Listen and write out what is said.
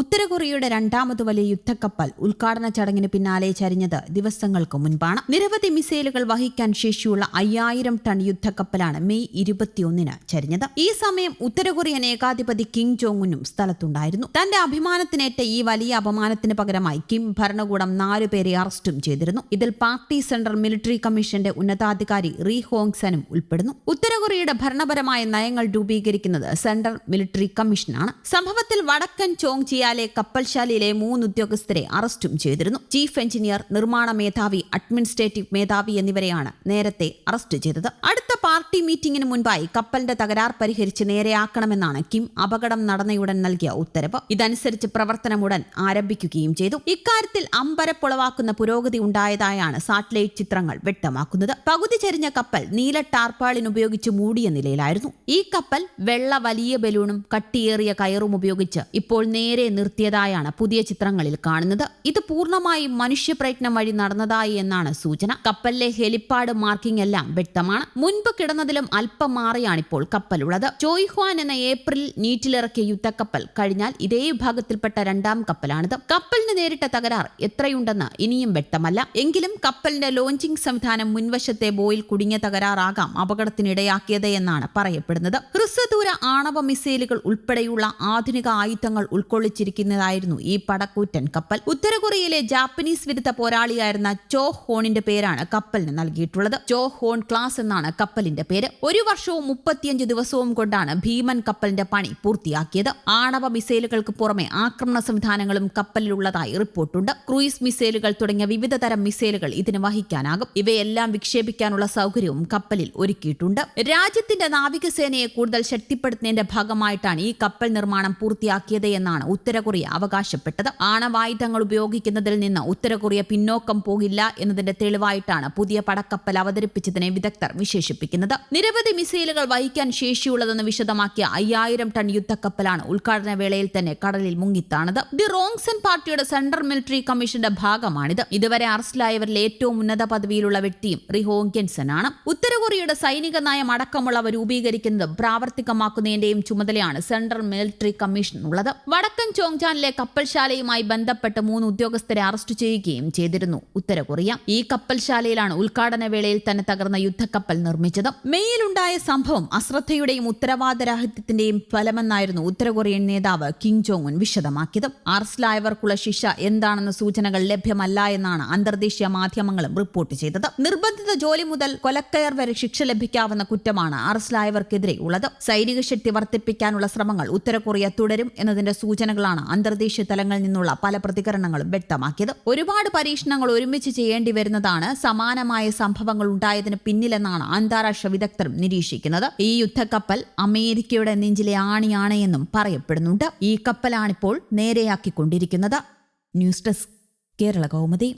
ഉത്തര കൊറിയയുടെ രണ്ടാമത് വലിയ യുദ്ധക്കപ്പൽ ഉദ്ഘാടന ചടങ്ങിന് പിന്നാലെ ചരിഞ്ഞത് ദിവസങ്ങൾക്ക് മുൻപാണ്. നിരവധി മിസൈലുകൾ വഹിക്കാൻ ശേഷിയുള്ള അയ്യായിരം ടൺ യുദ്ധക്കപ്പലാണ് മെയ് ഇരുപത്തിയൊന്നിന് ചരിഞ്ഞത്. ഈ സമയം ഉത്തര കൊറിയൻ ഏകാധിപതി കിം ജോങ്ങുനും സ്ഥലത്തുണ്ടായിരുന്നു. തന്റെ അഭിമാനത്തിനേറ്റ ഈ വലിയ അപമാനത്തിന് പകരമായി കിം ഭരണകൂടം നാലുപേരെ അറസ്റ്റും ചെയ്തിരുന്നു. ഇതിൽ പാർട്ടി സെൻട്രൽ മിലിറ്ററി കമ്മീഷന്റെ ഉന്നതാധികാരി റീ ഹോങ്സനും ഉൾപ്പെടുന്നു. ഉത്തരകൊറിയയുടെ ഭരണപരമായ നയങ്ങൾ രൂപീകരിക്കുന്നത് സെൻട്രൽ മിലിറ്ററി കമ്മീഷനാണ്. സംഭവത്തിൽ വടക്കൻ ചോങ് ജിയാലെ കപ്പൽശാലയിലെ മൂന്ന് ഉദ്യോഗസ്ഥരെ അറസ്റ്റും ചെയ്തിരുന്നു. ചീഫ് എഞ്ചിനീയർ നിർമ്മാണ മേധാവി അഡ്മിനിസ്ട്രേറ്റീവ് മേധാവി എന്നിവരെയാണ് നേരത്തെ അറസ്റ്റ് ചെയ്തത്. അടുത്ത പാർട്ടി മീറ്റിംഗിന് മുൻപായി കപ്പലിന്റെ തകരാർ പരിഹരിച്ച് നേരെയാക്കണമെന്നാണ് കിം അപകടം നടന്നയുടൻ നൽകിയ ഉത്തരവ്. ഇതനുസരിച്ച് പ്രവർത്തനം ഉടൻ ആരംഭിക്കുകയും ചെയ്തു. ഇക്കാര്യത്തിൽ അമ്പരപ്പുളവാക്കുന്ന പുരോഗതി ഉണ്ടായതായാണ് സാറ്റലൈറ്റ് ചിത്രങ്ങൾ വ്യക്തമാക്കുന്നത്. പകുതി ചരിഞ്ഞ കപ്പൽ നീല ടാർപ്പാളിൻ ഉപയോഗിച്ച് മൂടിയ നിലയിലായിരുന്നു. ഈ കപ്പൽ വെള്ള വലിയ ബലൂണും കട്ടിയേറിയ കയറും ഉപയോഗിച്ച് ഇപ്പോൾ നേരെ നിർത്തിയതായാണ് പുതിയ ചിത്രങ്ങളിൽ കാണുന്നത്. ഇത് പൂർണമായും മനുഷ്യപ്രയത്നം വഴി നടന്നതായി എന്നാണ് സൂചന. കപ്പലിലെ ഹെലിപ്പാഡ് മാർക്കിംഗ് എല്ലാം വ്യക്തമാണ്. മുൻപ് കിടന്നതിലും അല്പം മാറിയാണിപ്പോൾ കപ്പലുള്ളത്. ചോയ്ഹ്വാൻ എന്ന ഏപ്രിൽ നീറ്റിലിറക്കിയ യുദ്ധക്കപ്പൽ കഴിഞ്ഞാൽ ഇതേ വിഭാഗത്തിൽപ്പെട്ട രണ്ടാം കപ്പലാണിത്. കപ്പലിന് നേരിട്ട തകരാർ എത്രയുണ്ടെന്ന് ഇനിയും വ്യക്തമല്ല. എങ്കിലും കപ്പലിന്റെ ലോഞ്ചിംഗ് സംവിധാനം മുൻവശത്തെ ബോയിൽ കുടുങ്ങിയ തകരാറാകാം അപകടത്തിനിടയാക്കിയത് എന്നാണ് പറയപ്പെടുന്നത്. ഹ്രസ്വദൂര ആണവ മിസൈലുകൾ ഉൾപ്പെടെയുള്ള ആധുനിക ആയുധങ്ങൾ ഉൾക്കൊള്ളിച്ചിരിക്കുന്നതായിരുന്നു ഈ പടക്കൂറ്റൻ കപ്പൽ. ഉത്തര കൊറിയയിലെ ജാപ്പനീസ് വിരുദ്ധ പോരാളിയായിരുന്ന ചോ ഹോണിന്റെ പേരാണ് കപ്പലിന് നൽകിയിട്ടുള്ളത്. ചോ ഹോൺ ക്ലാസ് എന്നാണ് കപ്പലിന്റെ പേര് ഒരു വർഷവും മുപ്പത്തിയഞ്ച് ദിവസവും കൊണ്ടാണ് ഭീമൻ കപ്പലിന്റെ പണി പൂർത്തിയാക്കിയത്. ആണവ മിസൈലുകൾക്ക് പുറമെ ആക്രമണ സംവിധാനങ്ങളും കപ്പലിലുള്ളതായി റിപ്പോർട്ടുണ്ട്. ക്രൂയിസ് മിസൈലുകൾ തുടങ്ങിയ വിവിധ തരം മിസൈലുകൾ ഇതിന് വഹിക്കാനാകും. ഇവയെല്ലാം വിക്ഷേപിക്കാനുള്ള സൗകര്യവും കപ്പലിൽ ഒരുക്കിയിട്ടുണ്ട്. രാജ്യത്തിന്റെ നാവികസേനയെ കൂടുതൽ ശക്തിപ്പെടുത്തുന്നതിന്റെ ഭാഗമായിട്ടാണ് ഈ കപ്പൽ നിർമ്മാണം പൂർത്തിയാക്കിയത് എന്നാണ് ഉത്തര കൊറിയ അവകാശപ്പെട്ടത്. ആണവായുധങ്ങൾ ഉപയോഗിക്കുന്നതിൽ നിന്ന് ഉത്തര കൊറിയ പിന്നോക്കം പോകില്ല എന്നതിന്റെ തെളിവായിട്ടാണ് പുതിയ പടക്കപ്പൽ അവതരിപ്പിച്ചതിനെ വിദഗ്ധർ വിശേഷിപ്പിക്കുന്നത്. നിരവധി മിസൈലുകൾ വഹിക്കാൻ ശേഷിയുള്ളതെന്ന് വിശദമാക്കിയ അയ്യായിരം ടൺ യുദ്ധക്കപ്പലാണ് ഉദ്ഘാടന വേളയിൽ തന്നെ കടലിൽ മുങ്ങിത്താണത്. ദി റോങ്സൺ പാർട്ടിയുടെ സെൻട്രൽ മിലിറ്ററി കമ്മീഷന്റെ ഭാഗമാണിത്. ഇതുവരെ അറസ്റ്റിലായവരിൽ ഏറ്റവും ഉന്നത പദവിയിലുള്ള വ്യക്തിയും റിഹോങ്കൻസൺ ആണ് ഉത്തര കൊറിയയുടെ സൈനിക നയം അടക്കമുള്ളവ രൂപീകരിക്കുന്നതും പ്രാവർത്തികമാക്കുന്നതിന്റെയും ചുമതലയാണ് സെൻട്രൽ മിലിറ്ററി കമ്മീഷനുള്ളത്. വടക്കൻ ചോങ്ചാനിലെ കപ്പൽശാലയുമായി ബന്ധപ്പെട്ട് മൂന്ന് ഉദ്യോഗസ്ഥരെ അറസ്റ്റ് ചെയ്യുകയും ചെയ്തിരുന്നു ഉത്തര കൊറിയ ഈ കപ്പൽശാലയിലാണ് ഉദ്ഘാടന വേളയിൽ തന്നെ തകർന്ന യുദ്ധക്കപ്പൽ നിർമ്മിച്ചത്. മെയ്യിലുണ്ടായ സംഭവം അശ്രദ്ധയുടെയും ഉത്തരവാദരാഹിത്യത്തിന്റെയും ഫലമെന്നായിരുന്നു ഉത്തരകൊറിയൻ നേതാവ് കിം ജോങ് ഉൻ വിശദമാക്കിയത്. അറസ്റ്റിലായവർക്കുള്ള ശിക്ഷ എന്താണെന്ന സൂചനകൾ ലഭ്യമല്ല എന്നാണ് അന്തർദേശീയ മാധ്യമങ്ങളും റിപ്പോർട്ട് ചെയ്തത്. നിർബന്ധിത ജോലി മുതൽ കൊലക്കയർ വരെ ശിക്ഷ ലഭിക്കാവുന്ന കുറ്റമാണ് അറസ്റ്റിലായവർക്കെതിരെ ഉള്ളത്. സൈനിക ശക്തി വർദ്ധിപ്പിക്കാനുള്ള ശ്രമങ്ങൾ ഉത്തരകൊറിയ തുടരും എന്നതിന്റെ സൂചനകളാണ് അന്തർദേശീയ തലങ്ങളിൽ നിന്നുള്ള പല പ്രതികരണങ്ങളും വ്യക്തമാക്കിയത്. ഒരുപാട് പരീക്ഷണങ്ങൾ ഒരുമിച്ച് ചെയ്യേണ്ടി വരുന്നതാണ് സമാനമായ സംഭവങ്ങൾ ഉണ്ടായതിന് പിന്നിലെന്നാണ് അന്താരാഷ്ട്ര വിദഗ്ധരും നിരീക്ഷിക്കുന്നത്. ഈ യുദ്ധക്കപ്പൽ അമേരിക്കയുടെ നെഞ്ചിലെ ആണിയാണ് എന്നും പറയപ്പെടുന്നുണ്ട്. ഈ കപ്പലാണിപ്പോൾ നേരെയാക്കിക്കൊണ്ടിരിക്കുന്നത്. News desk Kerala Kaumudi.